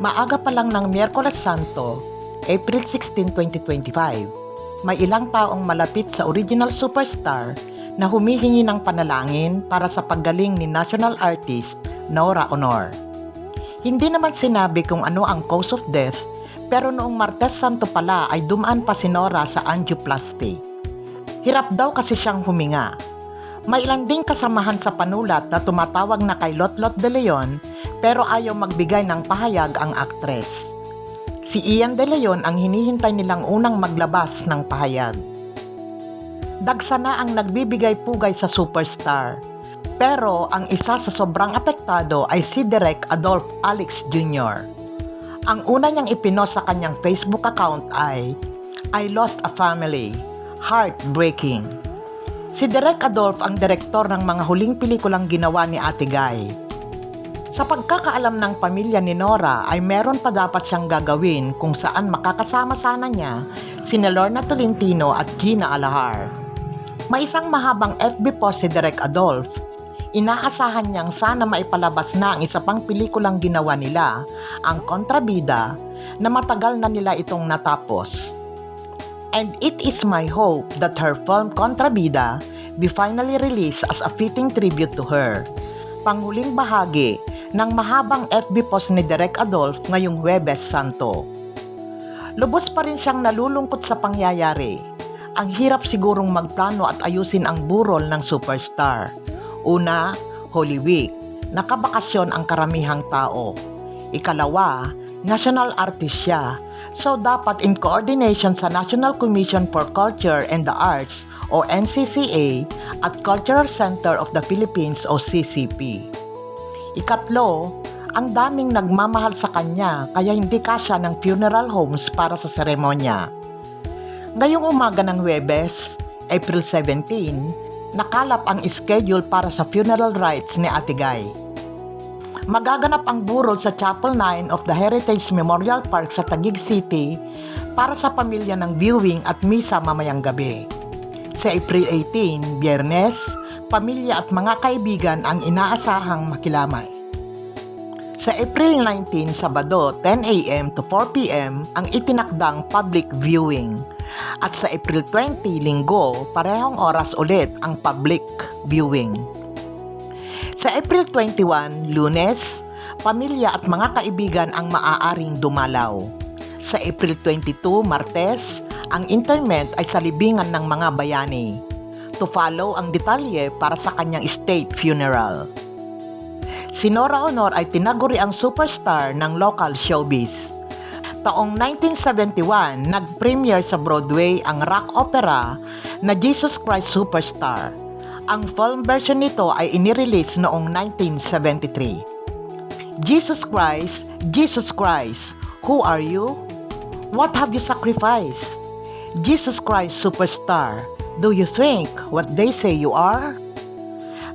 Maaga pa lang ng Miyerkules Santo, April 16, 2025, may ilang taong malapit sa original superstar na humihingi ng panalangin para sa paggaling ni national artist Nora Honor. Hindi naman sinabi kung ano ang cause of death pero noong Martes Santo pala ay dumaan pa si Nora sa angioplasty. Hirap daw kasi siyang huminga. May ilan ding kasamahan sa panulat na tumatawag na kay Lotlot de Leon pero ayaw magbigay ng pahayag ang aktres. Si Ian de Leon ang hinihintay nilang unang maglabas ng pahayag. Dagsa na ang nagbibigay pugay sa superstar. Pero ang isa sa sobrang apektado ay si Derek Adolf Alex Jr. Ang una niyang ipinost sa kanyang Facebook account ay I lost a family. Heartbreaking. Si Derek Adolf ang direktor ng mga huling pelikulang ginawa ni Ate Guy. Sa pagkakaalam ng pamilya ni Nora ay meron pa dapat siyang gagawin kung saan makakasama sana niya si Lorna Tolentino at Gina Alahar. May isang mahabang FB post si Derek Adolf. Inaasahan niyang sana maipalabas na ang isa pang pelikulang ginawa nila, ang Kontrabida, na matagal na nila itong natapos. And it is my hope that her film Kontrabida be finally released as a fitting tribute to her. Panghuling bahagi ng mahabang FB post ni Derek Adolf ngayong Huwebes Santo. Lubos pa rin siyang nalulungkot sa pangyayari. Ang hirap sigurong magplano at ayusin ang burol ng superstar. Una, Holy Week. Nakabakasyon ang karamihang tao. Ikalawa, national artist siya. So dapat in coordination sa National Commission for Culture and the Arts o NCCA at Cultural Center of the Philippines o CCP. Ikatlo, ang daming nagmamahal sa kanya kaya hindi kasya ng funeral homes para sa seremonya. Ngayong umaga ng Huwebes, April 17, nakalap ang schedule para sa funeral rites ni Ate Guy. Magaganap ang burol sa Chapel 9 of the Heritage Memorial Park sa Taguig City para sa pamilya ng viewing at misa mamayang gabi. Sa April 18, Biyernes, pamilya at mga kaibigan ang inaasahang makilamay. Sa April 19, Sabado, 10 a.m. to 4 p.m. ang itinakdang public viewing. At sa April 20, Linggo, parehong oras ulit ang public viewing. Sa April 21, Lunes, pamilya at mga kaibigan ang maaaring dumalaw. Sa April 22, Martes, ang interment ay sa libingan ng mga bayani. To follow ang detalye para sa kanyang state funeral. Si Nora Honor ay tinaguri ang superstar ng local showbiz. Taong 1971, nag-premiere sa Broadway ang rock opera na Jesus Christ Superstar. Ang film version nito ay inirelease noong 1973. Jesus Christ, Jesus Christ, who are you? What have you sacrificed? Jesus Christ Superstar, do you think what they say you are?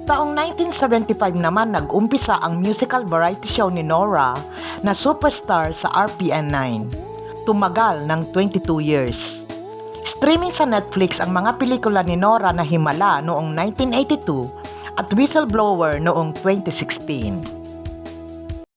Taong 1975 naman nag-umpisa ang musical variety show ni Nora na Superstar sa RPN 9. Tumagal ng 22 years. Streaming sa Netflix ang mga pelikula ni Nora na Himala noong 1982 at Whistleblower noong 2016.